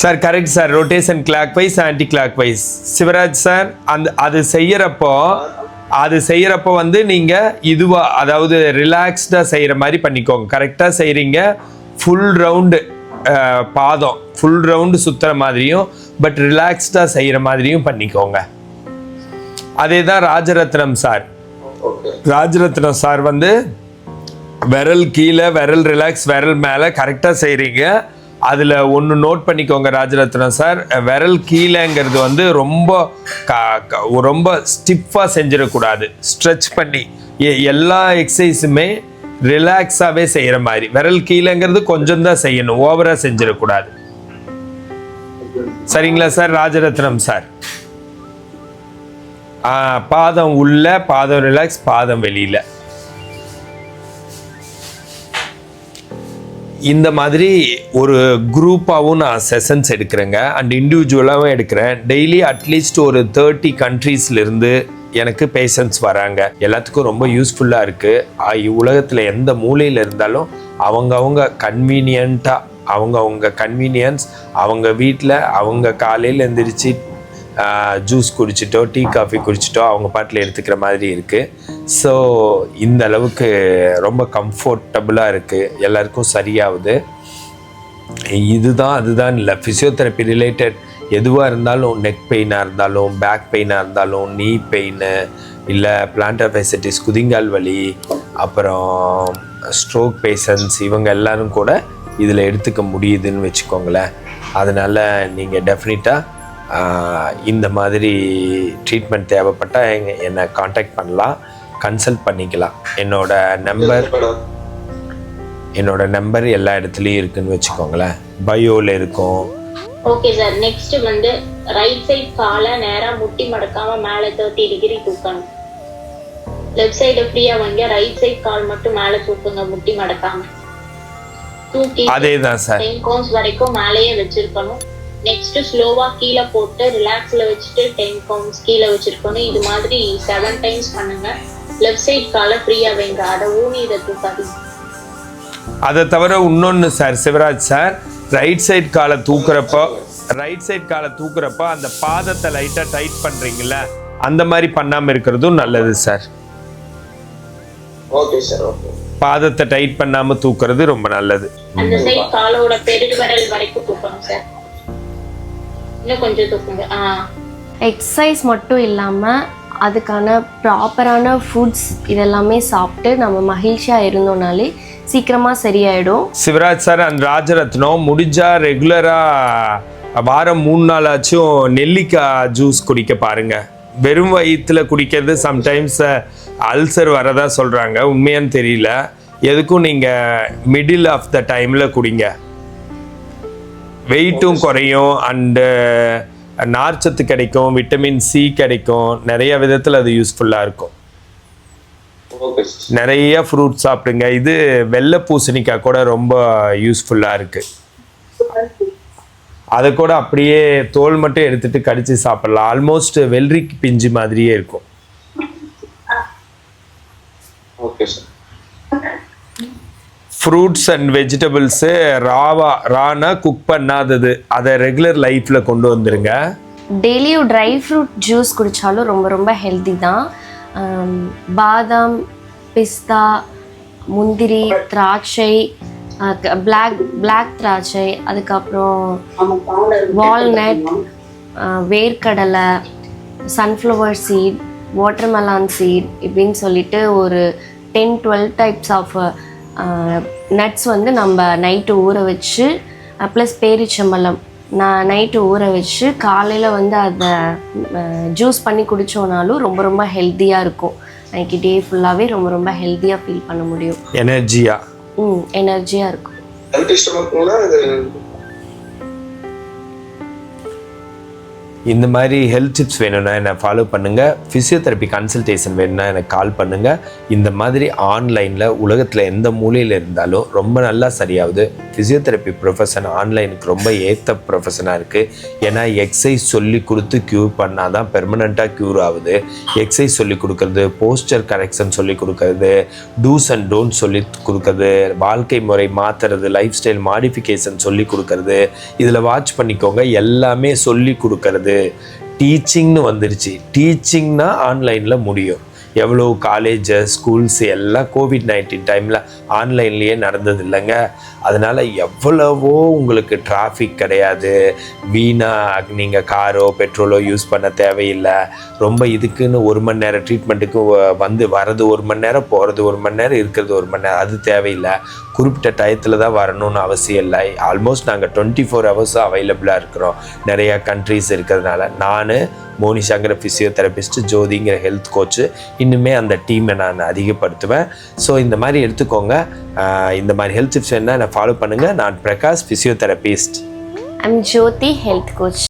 Sir correct sir rotation clockwise anticlockwise Sivaraj sir அந்த அது செய்யறப்போ அது செய்யறப்போ வந்து நீங்க இதுவா அதாவது ரிலாக்ஸ்டா செய்யற மாதிரி பண்ணிக்கோங்க. கரெக்டா செய்றீங்க. ஃபுல் ரவுண்டு பாதம். ஃபுல் ரவுண்டு சுத்துற மாதிரியும் பட் ரிலாக்ஸ்டா செய்யற மாதிரியும் பண்ணிக்கோங்க. அதே தான் ராஜரத்னம் சார் ராஜரத்னம் சார் வந்து விரல் கீழே விரல் ரிலாக்ஸ் விரல் மேலே கரெக்டாக செய்கிறீங்க அதில் ஒன்று நோட் பண்ணிக்கோங்க ராஜரத்னம் சார் விரல் கீழேங்கிறது வந்து ரொம்ப க- க- ரொம்ப ஸ்டிஃபாக செஞ்சிடக்கூடாது. ஸ்ட்ரெச் பண்ணி எ- எல்லா எக்ஸசைஸுமே ரிலாக்ஸாகவே செய்கிற மாதிரி. விரல் கீழேங்கிறது கொஞ்சம் தான் செய்யணும். ஓவராக செஞ்சிடக்கூடாது. சரிங்களா சார் ராஜரத்னம் சார் பாதம் உள்ள பாதம் ரிலாக்ஸ் பாதம் வெளியில். இந்த மாதிரி ஒரு குரூப்பாகவும் நான் செஷன்ஸ் எடுக்கிறேங்க. அண்ட் இண்டிவிஜுவலாகவும் எடுக்கிறேன். டெய்லி அட்லீஸ்ட் ஒரு தேர்ட்டி கண்ட்ரீஸ்லேருந்து எனக்கு பேஷண்ட்ஸ் வராங்க. எல்லாத்துக்கும் ரொம்ப யூஸ்ஃபுல்லாக இருக்குது உலகத்தில் எந்த மூலையில் இருந்தாலும் அவங்கவுங்க கன்வீனியண்ட்டாக அவங்கவுங்க கன்வீனியன்ஸ் அவங்க வீட்டில் அவங்க காலையில் எந்திரிச்சு ஜூஸ் குடிச்சிட்டோ டீ காஃபி குடிச்சிட்டோ அவங்க பாட்டில் எடுத்துக்கிற மாதிரி இருக்குது ஸோ இந்த அளவுக்கு ரொம்ப கம்ஃபர்டபுளாக இருக்குது எல்லாருக்கும் சரியாகுது. இதுதான் அதுதான் இல்லை. ஃபிசியோதெரப்பி ரிலேட்டட் எதுவாக இருந்தாலும் நெக் பெயினாக இருந்தாலும் பேக் பெயினாக இருந்தாலும் நீ பெயின் இல்லை பிளான்டர் ஃபெசிட்டிஸ் குதிங்கால் வலி அப்புறம் ஸ்ட்ரோக் பேஷண்ட்ஸ் இவங்க எல்லாரும் கூட இதில் எடுத்துக்க முடியுதுன்னு வச்சுக்கோங்களேன். அதனால் நீங்கள் டெஃபினட்டாக இந்த மாதிரி ட்ரீட்மெண்ட் தேவைப்பட்டால் எங்க என்னை காண்டாக்ட் பண்ணலாம். கன்சல்ட் பண்ணிக்கலாம். என்னோட நம்பர் என்னோட நம்பர் எல்லா இடத்துலையும் இருக்குன்னு வச்சுக்கோங்களேன். பயோவில் இருக்கும். ஓகே சார் நெக்ஸ்ட் வந்து ரைட் சைடு காலை நேரா முட்டி மடக்காம மேல தேர்ட்டி டிகிரி தூக்கணும். லெஃப்ட் சைடு ஃப்ரீயா வாங்க ரைட் சைடு கால் மட்டும் மேல தூக்குங்க முட்டி மடக்காம. தூக்கி அதே தான் சார் வரைக்கும் மேலேயே வச்சிருக்கணும். நெக்ஸ்ட் ஸ்லோவா கீழே போட்டு ரிலாக்ஸ்ல வச்சுட்டு டென் கவுண்ட்ஸ் கீழே வச்சிருக்கணும். இது மாதிரி செவன் டைம்ஸ் பண்ணுங்க. லெஃப்ட் சைடு காலை ஃப்ரீயா வைங்க. அதை ஊனி இதை தூக்காதீங்க அதை தவிர இன்னொன்று sir Sivaraj sir right side காலை தூக்குறப்போ ரைட் சைடு காலை தூக்குறப்போ அந்த பாதத்தை லைட்டாக டைட் பண்ணுறீங்கள அந்த மாதிரி பண்ணாமல் இருக்கிறதும் நல்லது சார் ஓகே சார் ஓகே பாதத்தை டைட் பண்ணாமல் தூக்குறது ரொம்ப நல்லது. அந்த சைடு காலோட பெருவிரல் வரைக்கும் தூக்கணும் சார் இன்னும் கொஞ்சம் தூக்குங்க ஆ. எக்ஸசைஸ் மட்டும் இல்லாமல் அதுக்கான ப்ராப்பரான ஃபுட்ஸ் இதெல்லாமே சாப்பிட்டு நம்ம மகிழ்ச்சியாக இருந்தோம்னாலே சீக்கிரமாக சரியாயிடும். சிவராஜ் சார் அந்த ராஜரத்னம் முடிஞ்சா ரெகுலராக வாரம் மூணு நாளாச்சும் நெல்லிக்காய் ஜூஸ் குடிக்க பாருங்க. வெறும் வயிற்றுல குடிக்கிறது சம்டைம்ஸ் அல்சர் வரதா சொல்கிறாங்க உண்மையான்னு தெரியல. எதுக்கும் நீங்கள் மிடில் ஆஃப் த டைமில் குடிங்க. வெயிட்டும் குறையும் அண்டு நார்ச்சத்து கிடைக்கும் விட்டமின் சி கிடைக்கும் நிறைய விதத்தில் அது யூஸ்ஃபுல்லாக இருக்கும். நிறைய ஃப்ரூட் சாப்பிடுங்க. இது வெள்ளை பூசணிக்காய் கூட ரொம்ப யூஸ்ஃபுல்லாக இருக்கு. அதை கூட அப்படியே தோல் மட்டும் எடுத்துட்டு கடிச்சு சாப்பிடலாம். ஆல்மோஸ்ட் வெள்ளரி பிஞ்சு மாதிரியே இருக்கும். Okay sir fruits and vegetables ராவா ரானா குக் பண்ணாதது. அதை ரெகுலர் லைஃப்பில் கொண்டு வந்துருங்க. டெய்லியும் ட்ரை ஃப்ரூட் ஜூஸ் குடித்தாலும் ரொம்ப ரொம்ப ஹெல்தி தான். பாதாம் பிஸ்தா முந்திரி திராட்சை பிளாக் பிளாக் திராட்சை அதுக்கப்புறம் வால்நட் வேர்க்கடலை சன்ஃப்ளவர் சீட் வாட்டர்மெலான் சீட் இப்படின்னு சொல்லிட்டு ஒரு ten twelve types of nuts வந்து நம்ம நைட்டு ஊற வச்சு ப்ளஸ் பேரிச்சம்பழம். நான் நைட்டு ஊற வச்சு காலையில் வந்து அதை ஜூஸ் பண்ணி குடித்தோனாலும் ரொம்ப ரொம்ப ஹெல்த்தியாக இருக்கும். அன்றைக்கி டே ஃபுல்லாகவே ரொம்ப ரொம்ப ஹெல்த்தியாக ஃபீல் பண்ண முடியும். எனர்ஜியாக ம் எனர்ஜியாக இருக்கும். இந்த மாதிரி ஹெல்த் டிப்ஸ் வேணும்னா என்னை ஃபாலோ பண்ணுங்கள் ஃபிசியோதெரப்பி கன்சல்டேஷன் வேணும்னா எனக்கு கால் பண்ணுங்கள் இந்த மாதிரி ஆன்லைனில் உலகத்தில் எந்த மூலையில் இருந்தாலும் ரொம்ப நல்லா சரியாகுது. ஃபிசியோதெரப்பி ப்ரொஃபஷன் ஆன்லைனுக்கு ரொம்ப ஏற்ற ப்ரொஃபஷனாக இருக்குது ஏன்னா எக்ஸசைஸ் சொல்லி கொடுத்து க்யூர் பண்ணால் தான் பெர்மனண்ட்டாக க்யூர் ஆகுது. எக்ஸசைஸ் சொல்லி கொடுக்கறது போஸ்டர் கரெக்ஷன் சொல்லி கொடுக்கறது டூஸ் அண்ட் டோன்ட் சொல்லி கொடுக்கறது வாழ்க்கை முறை மாற்றுறது லைஃப் ஸ்டைல் மாடிஃபிகேஷன் சொல்லி கொடுக்கறது. இதில் வாட்ச் பண்ணிக்கோங்க. எல்லாமே சொல்லி கொடுக்கறது. டீச்சிங்னு வந்துருச்சு. டீச்சிங்னா ஆன்லைனில் முடியும். எவ்வளோ காலேஜஸ் ஸ்கூல்ஸ் எல்லாம் கோவிட் நைன்டீன் டைமில் ஆன்லைன்லேயே நடந்தது இல்லைங்க அதனால் எவ்வளவோ உங்களுக்கு டிராஃபிக் கிடையாது. வீணாக நீங்கள் காரோ பெட்ரோலோ யூஸ் பண்ண தேவையில்லை. ரொம்ப இதுக்குன்னு ஒரு மணி நேரம் ட்ரீட்மெண்ட்டுக்கு வந்து வரது ஒரு மணி நேரம் போகிறது ஒரு மணி நேரம் இருக்கிறது ஒரு மணி நேரம் அது தேவையில்லை. குறிப்பிட்ட டயத்தில் தான் வரணும்னு அவசியம் இல்லை. ஆல்மோஸ்ட் நாங்கள் டுவெண்ட்டி ஃபோர் ஹவர்ஸும் அவைலபிளாக இருக்கிறோம். நிறையா கண்ட்ரீஸ் இருக்கிறதுனால. நான் மோனிஷாங்கிற ஃபிசியோதெரபிஸ்ட் ஜோதிங்கிற ஹெல்த் கோச்சு இன்னுமே அந்த டீமை நான் அதிகப்படுத்துவேன். ஸோ இந்த மாதிரி எடுத்துக்கோங்க. இந்த மாதிரி ஹெல்த் டிப்ஸ் என்ன ஃபாலோ பண்ணுங்கள் நான் Prakash physiotherapist I'm Jyothi health coach